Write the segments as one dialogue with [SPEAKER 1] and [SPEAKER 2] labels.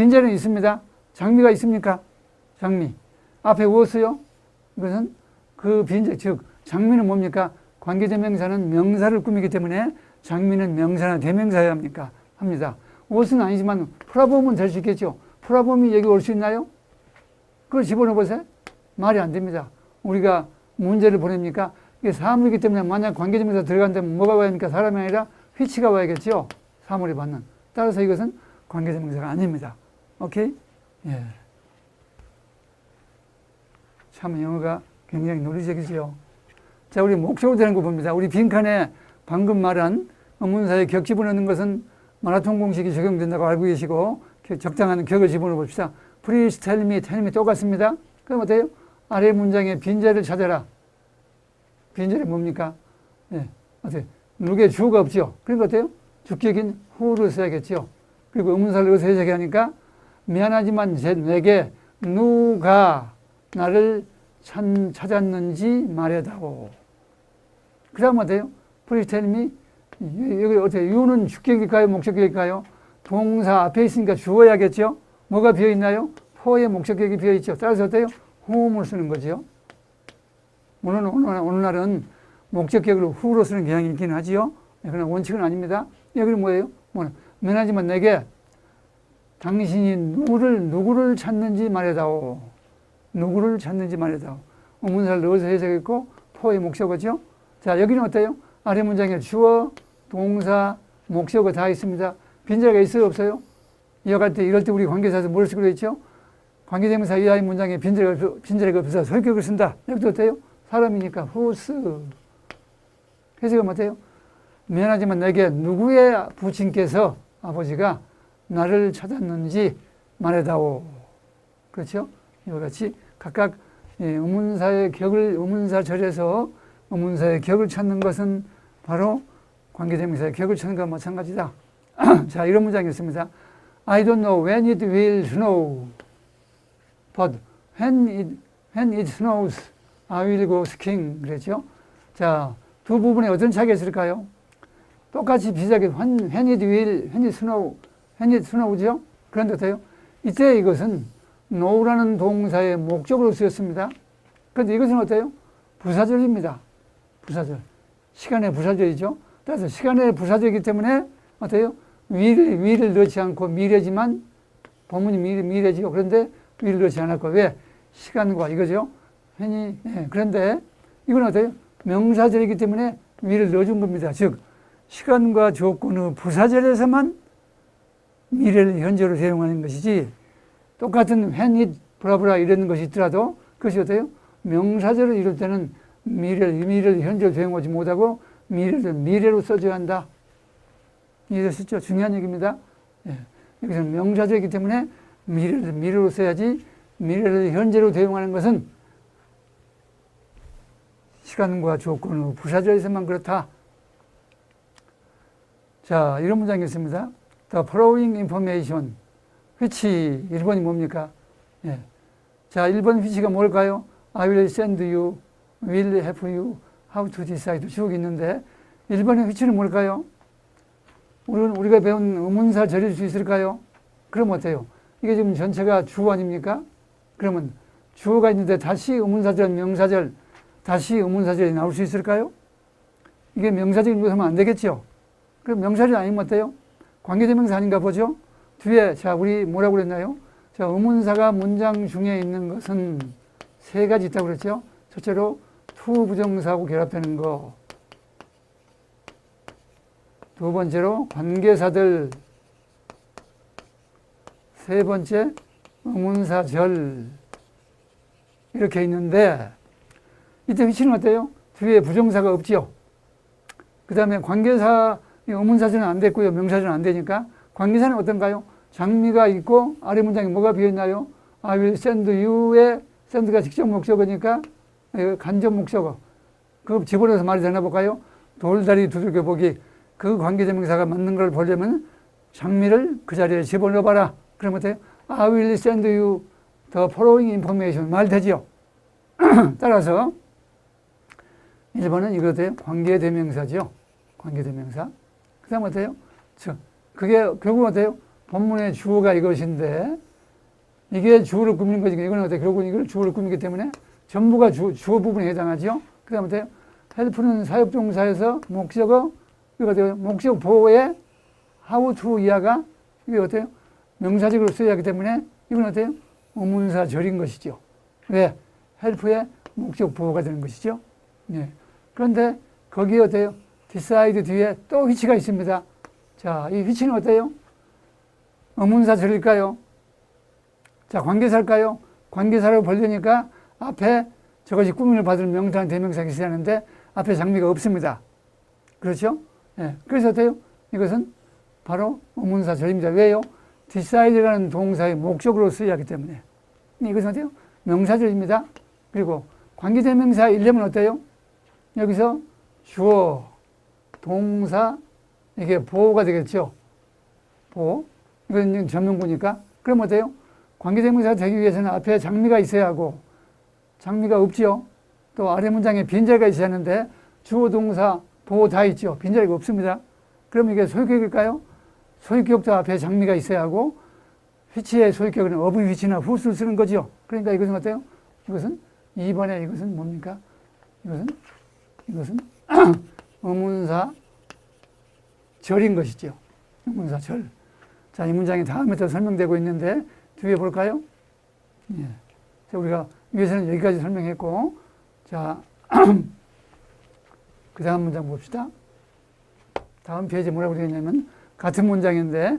[SPEAKER 1] 빈자리는 있습니다. 장미가 있습니까? 장미. 앞에 무엇이요? 이것은 그 빈자, 즉, 장미는 뭡니까? 관계대명사는 명사를 꾸미기 때문에 장미는 명사나 대명사여야 합니까? 합니다. 옷은 아니지만 풀어보면 될수 있겠죠. 풀어보면 여기 올 수 있나요? 그걸 집어넣어 보세요. 말이 안 됩니다. 우리가 문제를 보냅니까? 이게 사물이기 때문에 만약 관계대명사 들어간다면 뭐가 와야 합니까? 사람이 아니라 휘치가 와야겠죠. 사물이 받는. 따라서 이것은 관계대명사가 아닙니다. 오케이? 예. 참 영어가 굉장히 논리적이지요. 자, 우리 목적으로 되는 거 봅니다. 우리 빈칸에 방금 말한 문사에 격 집어넣는 것은 마라톤 공식이 적용된다고 알고 계시고 적당한 격을 집어넣어 봅시다. Please tell me, tell me 똑같습니다. 그럼 어때요? 아래 문장에 빈자를 찾아라. 빈자리 뭡니까? 예, 어때요? 누구에 주어가 없죠? 그러니까 어때요? 주격인 who를 써야겠죠? 그리고 의문사를 어디서 해석하니까 미안하지만 제, 내게 누가 나를 찾, 찾았는지 말해다오. 그 다음 어때요? Me. 여기 어때요? 유는 주격일까요? 목적격일까요? 동사 앞에 있으니까 주어야겠죠? 뭐가 비어있나요? 포의 목적격이 비어있죠. 따라서 어때요? whom을 쓰는 거죠. 물론 오늘, 오늘날은 목적격으로 who로 쓰는 경향이 있긴 하지요. 네, 그러나 원칙은 아닙니다. 여기는 뭐예요? 뭐, 미안하지만 내게 당신이 누구를, 누구를 찾는지 말해다오. 누구를 찾는지 말해다오. 의문사를 넣어서 해석했고, 포의 목적어죠. 자, 여기는 어때요? 아래 문장에 주어, 동사, 목적어 다 있습니다. 빈자리가 있어요? 없어요? 이어갈 때, 이럴 때 우리 관계사에서 뭘 쓰기로 했죠? 관계대명사 이하의 문장에 빈자리가, 없- 빈자리가 없어서 설격을 쓴다. 여기도 어때요? 사람이니까 whose. 해석은 어때요? 미안하지만 내게 누구의 부친께서 아버지가 나를 찾았는지 말해다오. 그렇죠? 이와 같이 각각 예, 의문사의 격을 의문사 절에서 의문사의 격을 찾는 것은 바로 관계대명사의 격을 찾는 것과 마찬가지다. 자, 이런 문장이 있습니다. I don't know when it will snow, but when it, when it snows, I will go skiing. 그랬죠? 자, 두 부분에 어떤 차이가 있을까요? 똑같이 비슷하게 when, when it will, when it snow, when it snow죠? 그런데 어때요? 이때 이것은 know라는 동사의 목적으로 쓰였습니다. 그런데 이것은 어때요? 부사절입니다. 부사절. 시간의 부사절이죠. 따라서 시간의 부사절이기 때문에 어때요? 위를, 위를 넣지 않고 미래지만 본문이 미래, 미래지요. 그런데 위를 넣지 않았고 왜? 시간과 이거죠. 흔히 예, 그런데 이건 어때요? 명사절이기 때문에 위를 넣어준 겁니다. 즉 시간과 조건의 부사절에서만 미래를 현재로 대용하는 것이지 똑같은 it 브라브라 이런 것이 있더라도 그것이 어때요? 명사절을 이룰 때는 미래를 미래를 현재로 대용하지 못하고 미래를 미래로 써줘야 한다. 이해되셨죠? 중요한 얘기입니다. 예. 여기서는 명사절이기 때문에 미래를 미래로 써야지 미래를 현재로 대용하는 것은 시간과 조건의 부사절에서만 그렇다. 자, 이런 문장이 있습니다. The following information, which 1번이 뭡니까? 예. 자, 1번 which가 뭘까요? I will send you, will help you, how to decide 쭉 있는데 1번의 which는 뭘까요? 우리는 우리가 배운 의문사 절일 수 있을까요? 그럼 어때요? 이게 지금 전체가 주어 아닙니까? 그러면 주어가 있는데 다시 의문사절, 명사절, 다시 의문사절이 나올 수 있을까요? 이게 명사적인 것하면 안 되겠죠? 그럼 명사절이 아니면 어때요? 관계대명사 아닌가 보죠? 뒤에, 자, 우리 뭐라고 그랬나요? 자, 의문사가 문장 중에 있는 것은 세 가지 있다고 그랬죠? 첫째로 투 부정사하고 결합되는 거. 두 번째로 관계사들. 세 번째, 의문사절. 이렇게 있는데, 이때 위치는 어때요? 뒤에 부정사가 없지요? 그 다음에 관계사, 의문사절은 안 됐고요. 명사절은 안 되니까. 관계사는 어떤가요? 장미가 있고, 아래 문장에 뭐가 비어있나요? I will send you의 send가 직접 목적어니까, 예, 간접 목적어. 그거 집어넣어서 말이 되나 볼까요? 돌다리 두들겨 보기. 그 관계대명사가 맞는 걸 보려면 장미를 그 자리에 집어넣어 봐라. 그러면 어때요? I will send you the following information. 말 되지요? 따라서 1번은 이거 어때요? 관계대명사죠. 관계대명사. 그 다음 어때요? 저, 그게 결국 어때요? 본문의 주어가 이것인데 이게 주어를 꾸미는 거지. 이건 어때? 결국은 이걸 주어를 꾸미기 때문에 전부가 주, 주어 부분에 해당하죠. 그 다음에 헬프는 사역동사에서 목적어, 이거 어때요? 목적 보호에 how to 이하가 이게 어때요? 명사적으로 써야 하기 때문에 이건 어때요? 의문사 절인 것이죠. 왜? 헬프의 목적 보호가 되는 것이죠. 예. 그런데 거기에 어때요? Decide 뒤에 또 위치가 있습니다. 자, 이 위치는 어때요? 의문사 절일까요? 자, 관계사일까요? 관계사로 벌려니까 앞에 저것이 꾸밈을 받을 명사랑 대명사가 있어야 하는데 앞에 장미가 없습니다. 그렇죠? 예. 그래서 어때요? 이것은 바로 의문사 절입니다. 왜요? decide라는 동사의 목적으로 쓰여야 하기 때문에. 이것은 어때요? 명사절입니다. 그리고 관계대명사 일념은 어때요? 여기서 주어, 동사, 이게 보호가 되겠죠. 보호. 이건 전문구니까. 그럼 어때요? 관계대명사가 되기 위해서는 앞에 장미가 있어야 하고, 장미가 없지요. 또 아래 문장에 빈자리가 있어야 하는데, 주어, 동사, 보호 다 있죠. 빈자리가 없습니다. 그럼 이게 소유격일까요? 소유격도 앞에 장미가 있어야 하고, 휘치의 소유격은 어부 휘치나 후수를 쓰는 거죠. 그러니까 이것은 어때요? 이것은 2번에 이것은 뭡니까? 이것은 이것은 의문사 절인 것이죠. 의문사 절. 자, 이 문장이 다음에 또 설명되고 있는데 뒤에 볼까요? 예. 자, 우리가 위에서는 여기까지 설명했고, 자, 그 다음 문장 봅시다. 다음 페이지 뭐라고 되어 있냐면 같은 문장인데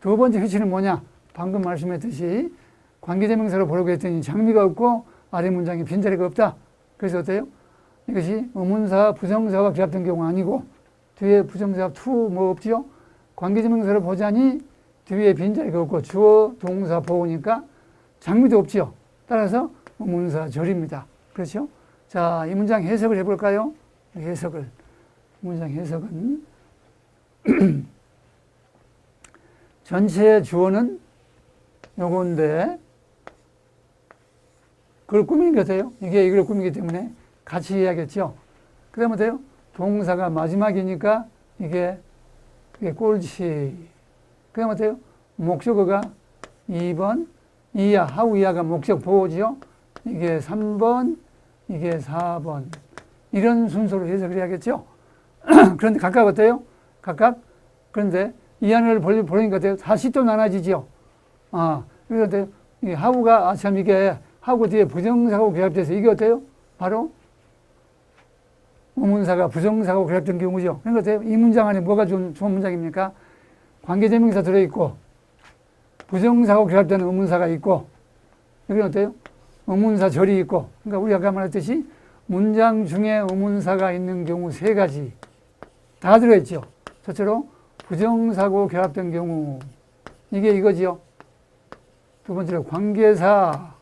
[SPEAKER 1] 두 번째 휘치는 뭐냐? 방금 말씀했듯이 관계대명사로 보려고 했더니 장미가 없고 아래 문장에 빈자리가 없다. 그래서 어때요? 이것이 의문사, 부정사와 결합된 경우 아니고 뒤에 부정사 투뭐 없지요? 관계대명사를 보자니 뒤에 빈자리가 없고 주어, 동사, 보호니까 장미도 없지요. 따라서 의문사 절입니다. 그렇죠? 자, 이 문장 해석을 해볼까요? 해석을. 문장 해석은 전체의 주어는 요건데 그걸 꾸미는 게 어때요? 이게 이걸 꾸미기 때문에 같이 해야겠죠. 그 다음에 어때요? 동사가 마지막이니까 이게, 이게 꼴치. 그 다음에 어때요? 목적어가 2번, 이하, 하우 이하가 목적 보호지요. 이게 3번, 이게 4번. 이런 순서로 해석을 해야겠죠. 그런데 각각 어때요? 각각? 그런데 이 안을 보니까 어때요? 다시 또 나눠지죠. 아, 그래서 이 하우가, 아, 참, 이게 하고 뒤에 부정사고 결합돼서 이게 어때요? 바로 의문사가 부정사고 결합된 경우죠. 그러니까? 이 문장 안에 뭐가 좋은, 좋은 문장입니까? 관계대명사 들어있고, 부정사고 결합된 의문사가 있고, 여기 어때요? 의문사 절이 있고, 그러니까 우리가 아까 말했듯이 문장 중에 의문사가 있는 경우 세 가지 다 들어있죠. 첫째로 부정사고 결합된 경우, 이게 이거지요. 두 번째로 관계사,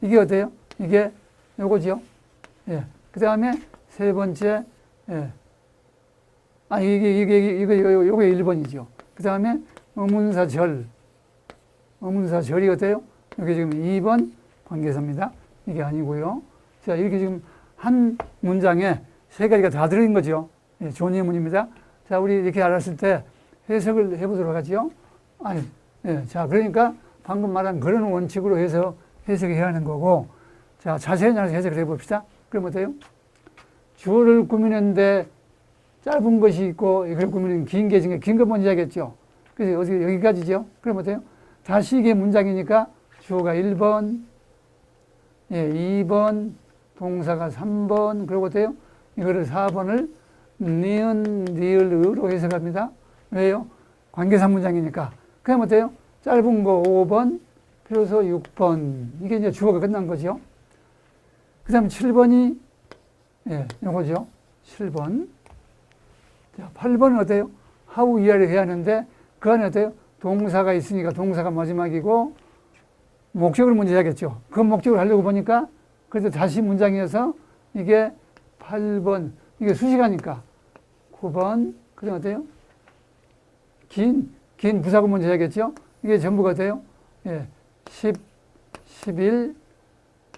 [SPEAKER 1] 이게 어때요? 이게 요거지요? 예. 그 다음에 세 번째, 예. 아, 이게, 이게, 이거, 이거, 요게 1번이죠. 그 다음에 의문사 절. 의문사 절이 어때요? 여기 지금 2번 관계사입니다. 이게 아니고요. 자, 이렇게 지금 한 문장에 세 가지가 다 들어있는 거죠. 예, 좋은 예문입니다. 자, 우리 이렇게 알았을 때 해석을 해보도록 하죠. 아니, 예. 자, 그러니까 방금 말한 그런 원칙으로 해서 해석해야 하는 거고, 자, 자세히 해석을 해봅시다. 그럼 어때요? 주어를 꾸미는데 짧은 것이 있고, 이걸 꾸미는 긴 게 중에 긴거 먼저 하겠죠. 그래서 어떻게 여기까지죠? 그럼 어때요? 다시 이게 문장이니까 주어가 1번, 예, 2번, 동사가 3번, 그리고 어때요? 이거를 4번을 니은, 니을으로 해석합니다. 왜요? 관계사 문장이니까. 그럼 어때요? 짧은 거 5번, 필요서 6번. 이게 이제 주어가 끝난 거죠. 그 다음 7번이, 예, 요거죠. 7번. 자, 8번은 어때요? 하우 이하를 해야 하는데, 그 안에 어때요? 동사가 있으니까 동사가 마지막이고, 목적을 먼저 해야겠죠. 그 목적을 하려고 보니까, 그래도 다시 문장이어서, 이게 8번, 이게 수식하니까, 9번, 그 다음 어때요? 긴, 긴 부사구 먼저 해야겠죠. 이게 전부가 돼요. 예. 10, 11,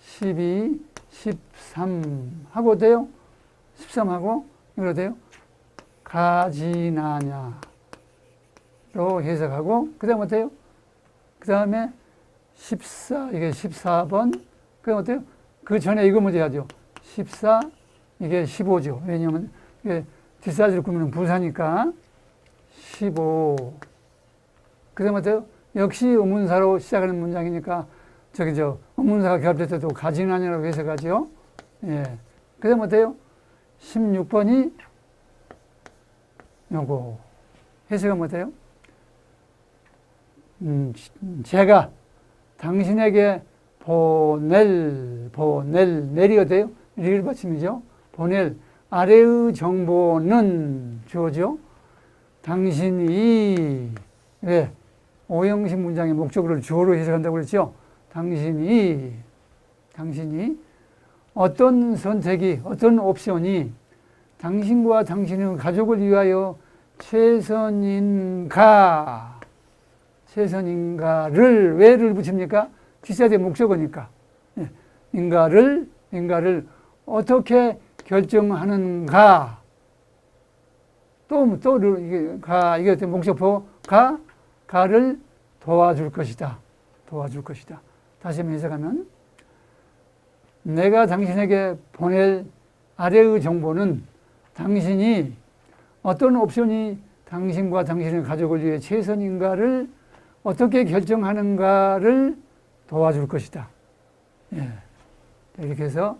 [SPEAKER 1] 12, 13 하고 돼요. 13 하고 이거 돼요. 가지나냐. 로 해석하고 그 다음 어때요? 그 다음에 14 이게 14번 그 다음 어때요? 그 전에 이거 문제 하죠 14 이게 15죠 왜냐하면 이게 뒷사지를 꾸미는 부사니까 15 그 다음 어때요? 역시 의문사로 시작하는 문장이니까 저기 저 의문사가 결합될 때도 가진아니라고 해석하죠 예. 그 다음 어때요? 16번이 요거 해석은 어때요? 음, 제가 당신에게 보낼, 보낼, 내리 어때요? 리을 받침이죠. 보낼 아래의 정보는 주어죠. 당신이 왜 오형식 문장의 목적어를 주어로 해석한다고 그랬죠. 당신이 당신이 어떤 선택이 어떤 옵션이 당신과 당신의 가족을 위하여 최선인가? 최선인가를 왜를 붙입니까? 뒷사대 목적어니까. 예. 인가를 인가를 어떻게 결정하는가? 또또 이게 가 이게 목적어 가 가를 도와줄 것이다. 도와줄 것이다 다시 한번 해석하면 내가 당신에게 보낼 아래의 정보는 당신이 어떤 옵션이 당신과 당신의 가족을 위해 최선인가를 어떻게 결정하는가를 도와줄 것이다. 예. 이렇게 해서